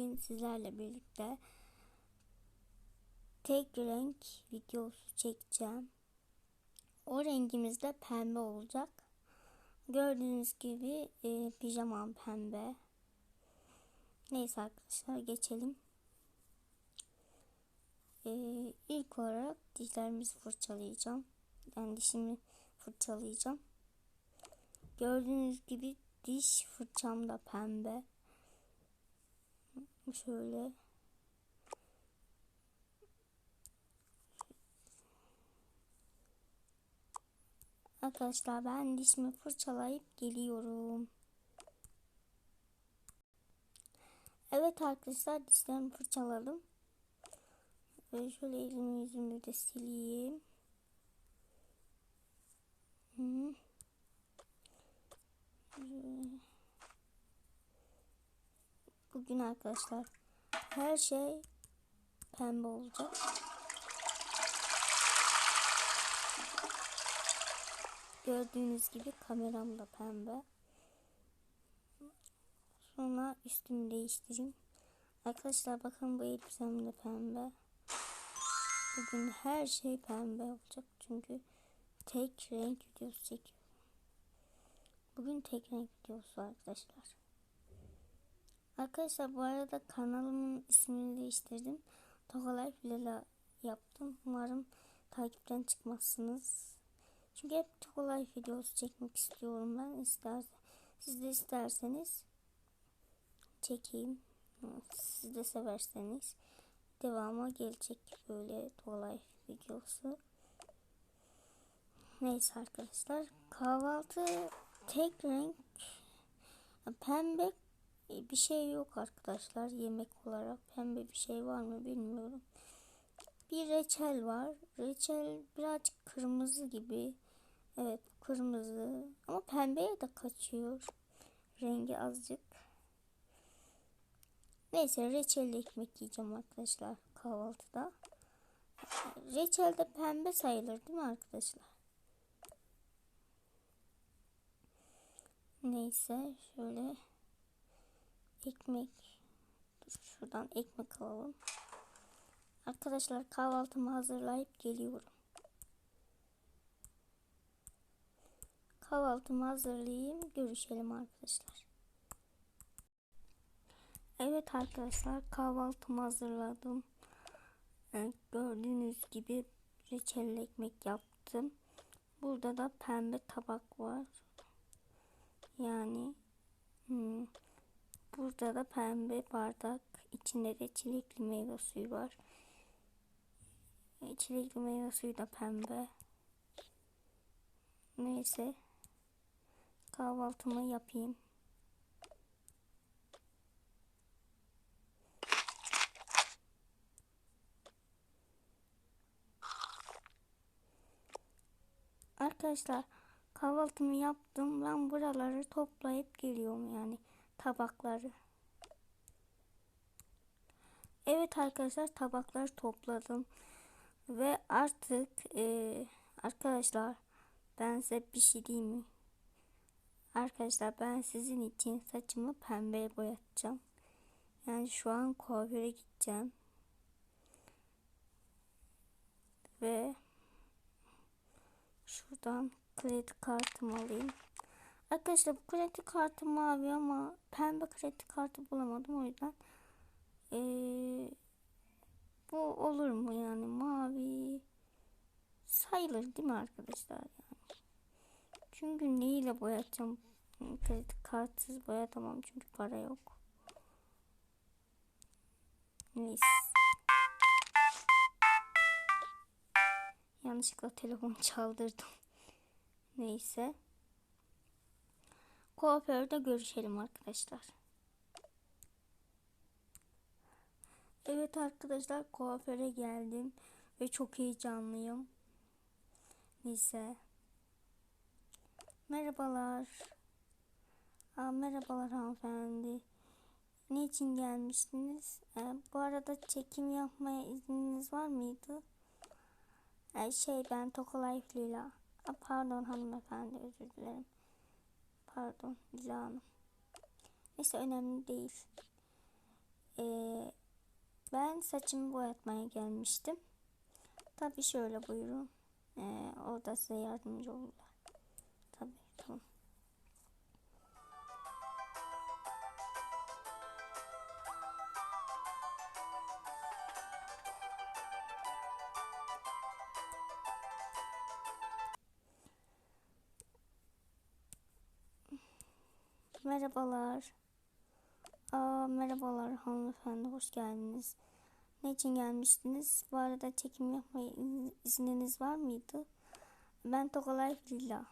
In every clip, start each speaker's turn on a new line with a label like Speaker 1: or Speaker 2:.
Speaker 1: bugün sizlerle birlikte tek renk videosu çekeceğim. O rengimiz de pembe olacak. Gördüğünüz gibi e, pijamam pembe. Neyse arkadaşlar geçelim. E, ilk olarak dişlerimizi fırçalayacağım. Yani dişimi fırçalayacağım. Gördüğünüz gibi diş fırçam da pembe. Şöyle. Arkadaşlar ben dişimi fırçalayıp geliyorum. Evet arkadaşlar dişlerimi fırçaladım. Ve şöyle elimi yüzümü de sileyim. Hı. Bugün arkadaşlar her şey pembe olacak. Gördüğünüz gibi kameram da pembe. Sonra üstümü değiştireyim. Arkadaşlar bakın bu elbisem de pembe. Bugün her şey pembe olacak çünkü tek renk videosu çekiyorum. Bugün tek renk videosu arkadaşlar. Arkadaşlar bu arada kanalımın ismini değiştirdim. Togalife Lela yaptım. Umarım takipten çıkmazsınız. Çünkü hep Togalife videosu çekmek istiyorum ben. İstersen, siz de isterseniz çekeyim. Siz de severseniz devama gelecek böyle Togalife videosu. Neyse arkadaşlar kahvaltı tek renk pembe bir şey yok arkadaşlar yemek olarak. Pembe bir şey var mı bilmiyorum. Bir reçel var. Reçel birazcık kırmızı gibi. Evet kırmızı. Ama pembeye de kaçıyor. Rengi azıcık. Neyse reçelli ekmek yiyeceğim arkadaşlar kahvaltıda. Reçel de pembe sayılır değil mi arkadaşlar? Neyse şöyle ekmek dur şuradan ekmek alalım. Arkadaşlar kahvaltımı hazırlayıp geliyorum. Kahvaltımı hazırlayayım görüşelim arkadaşlar. Evet arkadaşlar kahvaltımı hazırladım. Evet, gördüğünüz gibi reçel ekmek yaptım. Burada da pembe tabak var. Yani hmm, burada da pembe bardak içinde de çilekli meyve suyu var. Çilekli meyve suyu da pembe. Neyse kahvaltımı yapayım. Arkadaşlar kahvaltımı yaptım. Ben buraları toplayıp geliyorum yani tabakları. Evet arkadaşlar tabaklar topladım. Ve artık e, arkadaşlar ben size bir şey diyeyim mi? Arkadaşlar ben sizin için saçımı pembe boyatacağım. Yani şu an kuaföre gideceğim. Ve şuradan kredi kartımı alayım. Arkadaşlar bu kredi kartı mavi ama pembe kredi kartı bulamadım o yüzden. Ee, bu olur mu yani mavi sayılır değil mi arkadaşlar yani. Çünkü neyle boyatacağım kredi kartsız boyatamam çünkü para yok. Neyse. Yanlışlıkla telefon çaldırdım. Neyse. Kuaförde görüşelim arkadaşlar. Evet arkadaşlar kuaföre geldim ve çok heyecanlıyım. Neyse. Merhabalar. Aa, merhabalar hanımefendi. Ne için gelmiştiniz? Ee, bu arada çekim yapmaya izniniz var mıydı? Ee, şey ben Tokolife Lila. Aa, pardon hanımefendi özür dilerim. Pardon Hanım. Neyse önemli değil. Ee, Ben saçımı boyatmaya gelmiştim. Tabii şöyle buyurun. Ee, orada size yardımcı olurlar. Tabii tamam. Merhabalar. Aa, merhabalar hanımefendi, hoş geldiniz. Ne için gelmiştiniz? Bu arada çekim yapmaya iz- izniniz var mıydı? Ben Tokalay Lila.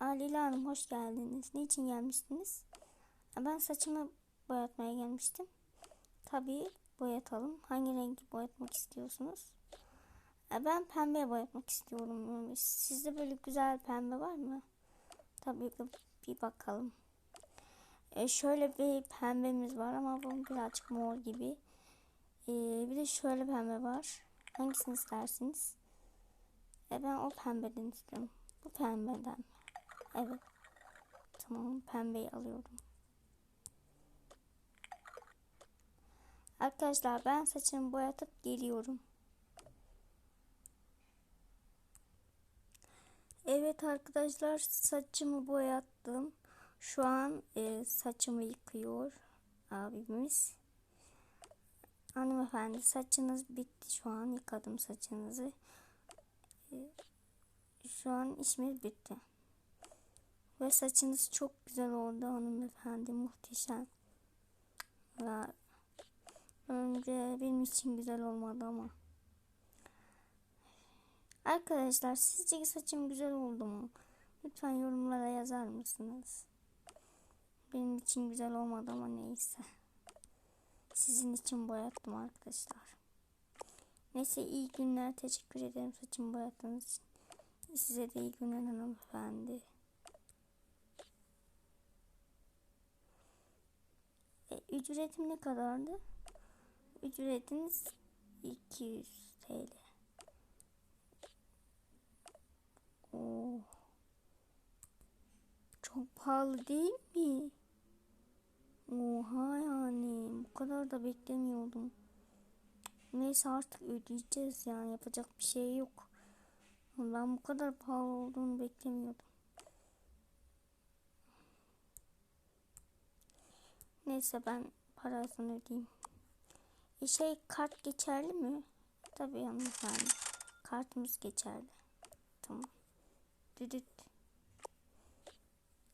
Speaker 1: Aa, Lila Hanım hoş geldiniz. Ne için gelmiştiniz? Ben saçımı boyatmaya gelmiştim. Tabii boyatalım. Hangi rengi boyatmak istiyorsunuz? Ben pembe boyatmak istiyorum. Sizde böyle güzel pembe var mı? Tabii bir bakalım. E, şöyle bir pembemiz var ama bu birazcık mor gibi. E, bir de şöyle pembe var. Hangisini istersiniz? E, ben o pembeden istiyorum. Bu pembeden. Evet. Tamam pembeyi alıyorum. Arkadaşlar ben saçımı boyatıp geliyorum. Evet arkadaşlar saçımı boyattım. Şu an e, saçımı yıkıyor abimiz. Hanımefendi saçınız bitti şu an yıkadım saçınızı. E, şu an işimiz bitti. Ve saçınız çok güzel oldu hanımefendi muhteşem. Ve önce benim için güzel olmadı ama. Arkadaşlar sizce saçım güzel oldu mu? Lütfen yorumlara yazar mısınız? Benim için güzel olmadı ama neyse. Sizin için boyattım arkadaşlar. Neyse iyi günler. Teşekkür ederim saçımı boyattığınız için. Size de iyi günler hanımefendi. E, ücretim ne kadardı? Ücretiniz 200 TL. Oo. Çok pahalı değil mi? Oha yani bu kadar da beklemiyordum. Neyse artık ödeyeceğiz yani yapacak bir şey yok. Ben bu kadar pahalı olduğunu beklemiyordum. Neyse ben parasını ödeyeyim. E şey kart geçerli mi? Tabii hanımefendi. Kartımız geçerli. Tamam. Düdüt.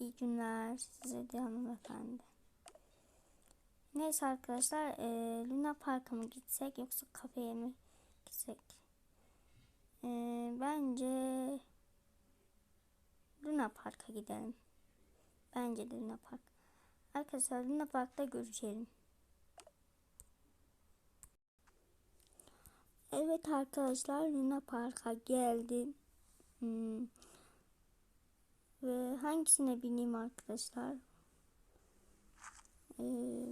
Speaker 1: İyi günler size de hanımefendi. Neyse arkadaşlar e, Luna Park'a mı gitsek yoksa kafeye mi gitsek? E, bence Luna Park'a gidelim. Bence de Luna Park. Arkadaşlar Luna Park'ta görüşelim. Evet arkadaşlar Luna Park'a geldim. Hmm. Ve hangisine bineyim arkadaşlar? Ee,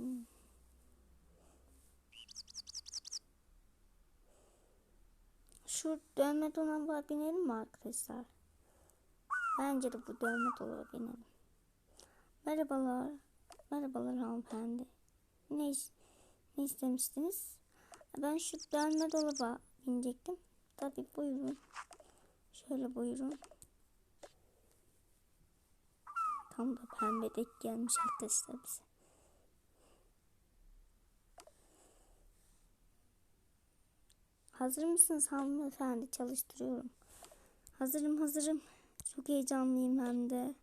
Speaker 1: şu dönme dolaba binelim mi arkadaşlar? Bence de bu dönme dolaba binelim. Merhabalar. Merhabalar hanımefendi. Ne, ne istemiştiniz? Ben şu dönme dolaba binecektim. Tabii buyurun. Şöyle buyurun. Tam da pembe denk gelmiş arkadaşlar bize. Hazır mısınız hanımefendi? Çalıştırıyorum. Hazırım hazırım. Çok heyecanlıyım hem de.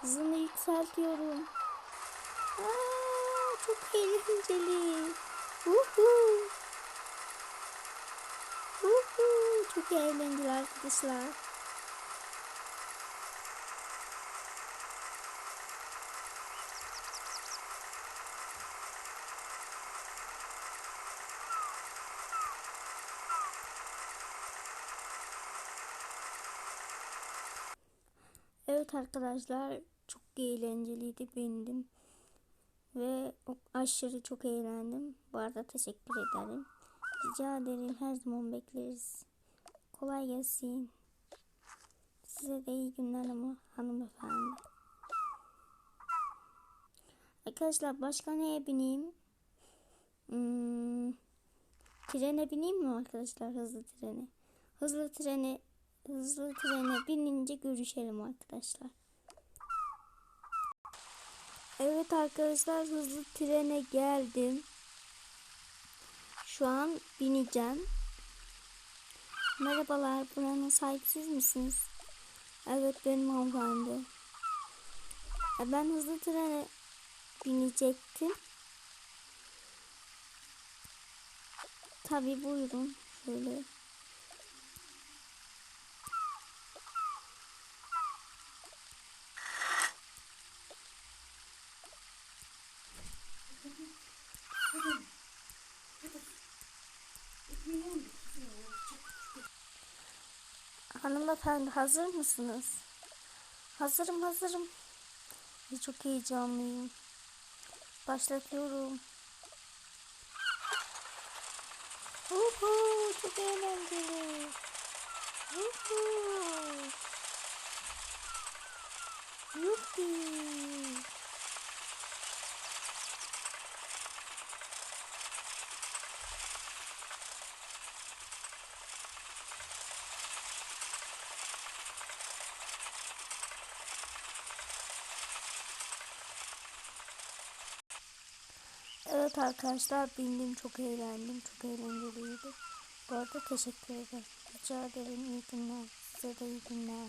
Speaker 1: Hızını yükseltiyorum. Aa, çok eğlenceli. Uhu. Uhu. Çok eğlenceli arkadaşlar. Evet arkadaşlar çok eğlenceliydi benim ve aşırı çok eğlendim. Bu arada teşekkür ederim. Rica ederim her zaman bekleriz. Kolay gelsin. Size de iyi günler ama hanımefendi. Arkadaşlar başka neye bineyim? Hmm, trene bineyim mi arkadaşlar hızlı trene? Hızlı trene hızlı trene binince görüşelim arkadaşlar. Evet arkadaşlar hızlı trene geldim. Şu an bineceğim. Merhabalar buranın sahipsiz misiniz? Evet benim hanımefendi. E, Ben hızlı trene binecektim. Tabi buyurun. Şöyle. Hanımefendi hazır mısınız? Hazırım hazırım. Çok heyecanlıyım. Başlatıyorum. Uhu, çok eğlenceli. Uhu. Yuppi. Evet arkadaşlar bindim çok eğlendim çok eğlenceliydi. Bu arada teşekkür ederim. Rica ederim iyi günler. Size de iyi günler.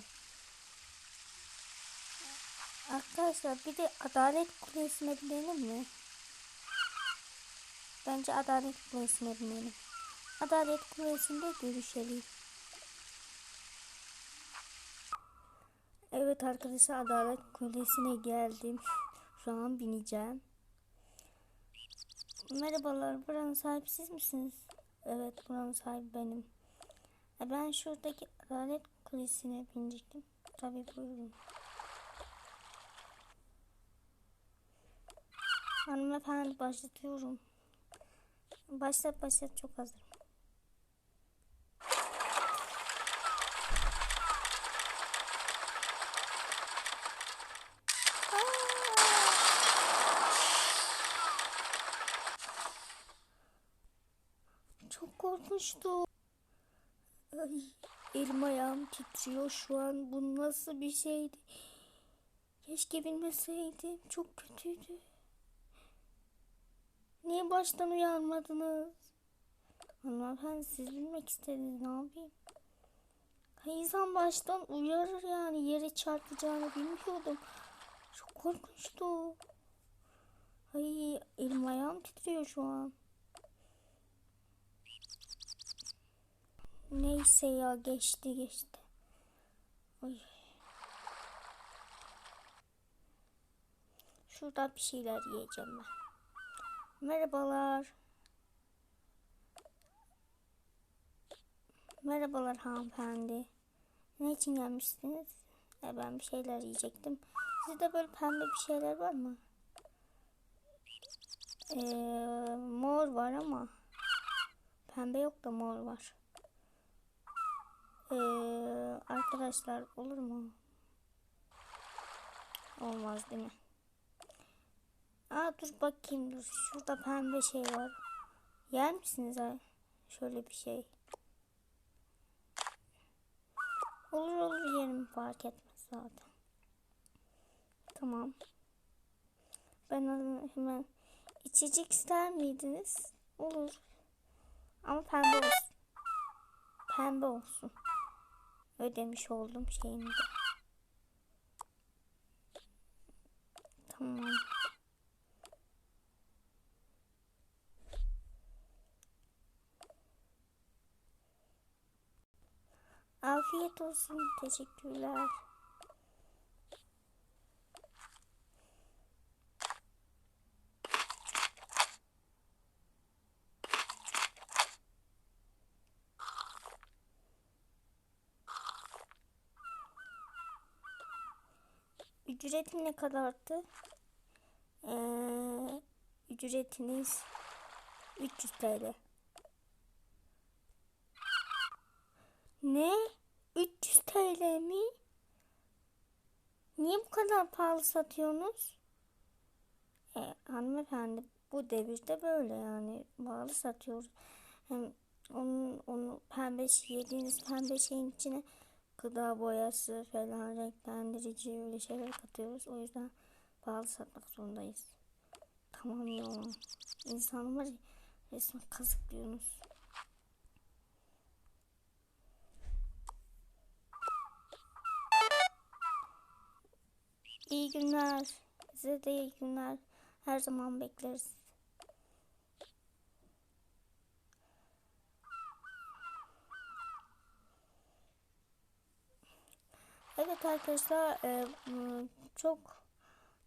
Speaker 1: Arkadaşlar bir de Adalet Kulesi'ne binelim mi? Bence Adalet Kulesi'ne binelim. Adalet Kulesi'nde görüşelim. Evet arkadaşlar Adalet Kulesi'ne geldim. Şu an bineceğim. Merhabalar, buranın sahibi siz misiniz? Evet, buranın sahibi benim. E ben şuradaki Adalet Kulesi'ne binecektim. Tabii buyurun. Hanımefendi başlatıyorum. Başlat başlat çok hazırım. Çok korkunçtu. Ay, elim ayağım titriyor şu an. Bu nasıl bir şeydi? Keşke bilmeseydim. Çok kötüydü. Niye baştan uyanmadınız? Hanımefendi siz bilmek istediniz. Ne yapayım? İnsan baştan uyarır yani. Yere çarpacağını bilmiyordum. Çok korkunçtu. Ay elim ayağım titriyor şu an. Neyse ya geçti geçti. Ay. Şurada bir şeyler yiyeceğim ben. Merhabalar. Merhabalar hanımefendi. Ne için gelmişsiniz? E, ben bir şeyler yiyecektim. Sizde böyle pembe bir şeyler var mı? Ee, mor var ama pembe yok da mor var. Ee, arkadaşlar olur mu? Olmaz değil mi? Aa dur bakayım dur. Şurada pembe şey var. Yer misiniz ay? Şöyle bir şey. Olur olur yerim fark etmez zaten. Tamam. Ben hemen içecek ister miydiniz? Olur. Ama pembe olsun. Pembe olsun ödemiş oldum şeyimde. Tamam. Afiyet olsun. Teşekkürler. Ücretim ne kadardı? Ee, ücretiniz 300 TL. Ne? 300 TL mi? Niye bu kadar pahalı satıyorsunuz? E, hanımefendi bu devirde böyle yani bağlı satıyoruz. Hem onun onu pembe yediğiniz pembe şeyin içine gıda boyası falan renklendirici öyle şeyler katıyoruz. O yüzden pahalı satmak zorundayız. Tamam ya. İnsanı var ya resmen kazıklıyorsunuz. İyi günler. Size de iyi günler. Her zaman bekleriz. Evet arkadaşlar e, çok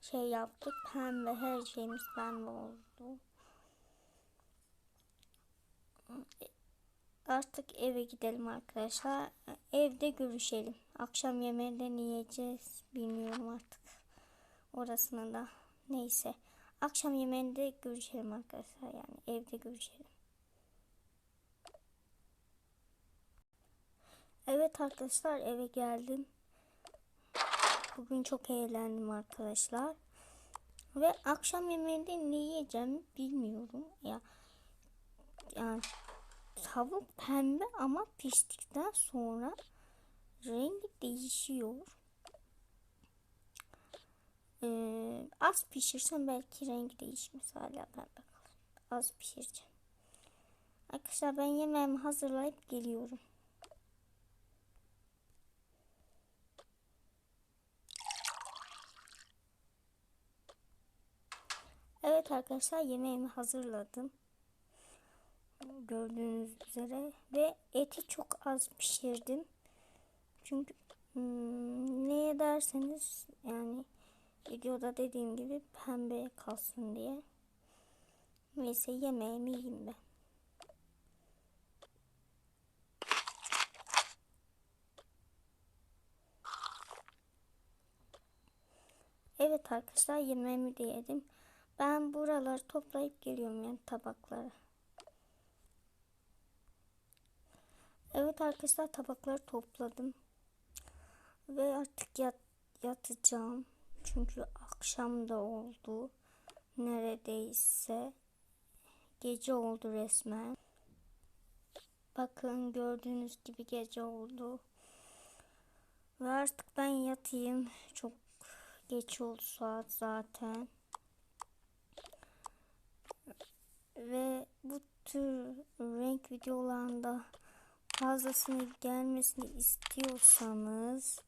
Speaker 1: şey yaptık. Pembe her şeyimiz pembe oldu. Artık eve gidelim arkadaşlar. Evde görüşelim. Akşam yemeğinde yiyeceğiz bilmiyorum artık. Orasını da neyse. Akşam yemeğinde görüşelim arkadaşlar. Yani evde görüşelim. Evet arkadaşlar eve geldim. Bugün çok eğlendim arkadaşlar. Ve akşam yemeğinde ne yiyeceğim bilmiyorum. Ya yani tavuk pembe ama piştikten sonra rengi değişiyor. Ee, az pişirsem belki rengi değişmez hala pembe kalır. Az pişireceğim. Arkadaşlar ben yemeğimi hazırlayıp geliyorum. Evet arkadaşlar yemeğimi hazırladım. Gördüğünüz üzere ve eti çok az pişirdim. Çünkü hmm, neye derseniz yani videoda dediğim gibi pembe kalsın diye. Neyse yemeğimi yiyeyim ben. Evet arkadaşlar yemeğimi de yedim. Ben buraları toplayıp geliyorum yani tabakları. Evet arkadaşlar tabakları topladım. Ve artık yat, yatacağım. Çünkü akşam da oldu. Neredeyse gece oldu resmen. Bakın gördüğünüz gibi gece oldu. Ve artık ben yatayım. Çok geç oldu saat zaten. Ve bu tür renk videolarında fazlasını gelmesini istiyorsanız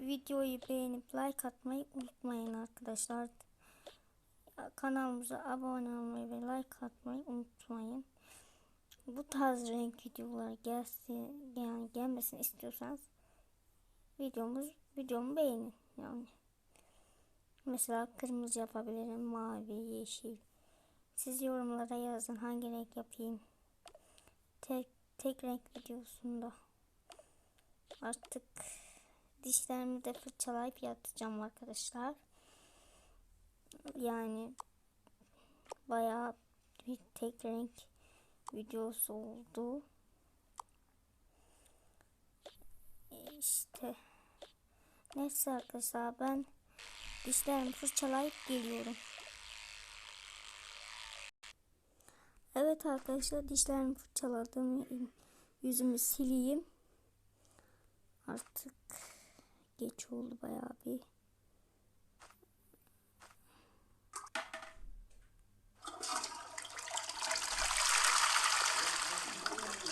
Speaker 1: videoyu beğenip like atmayı unutmayın arkadaşlar. Kanalımıza abone olmayı ve like atmayı unutmayın. Bu tarz renk videolar gelsin yani gelmesini istiyorsanız videomuz videomu beğenin yani. Mesela kırmızı yapabilirim, mavi, yeşil. Siz yorumlara yazın hangi renk yapayım. Tek tek renk videosunda. Artık dişlerimi de fırçalayıp yatacağım arkadaşlar. Yani bayağı bir tek renk videosu oldu. İşte neyse arkadaşlar ben Dişlerimi fırçalayıp geliyorum. Evet arkadaşlar dişlerimi fırçaladım. Yüzümü sileyim. Artık geç oldu bayağı bir.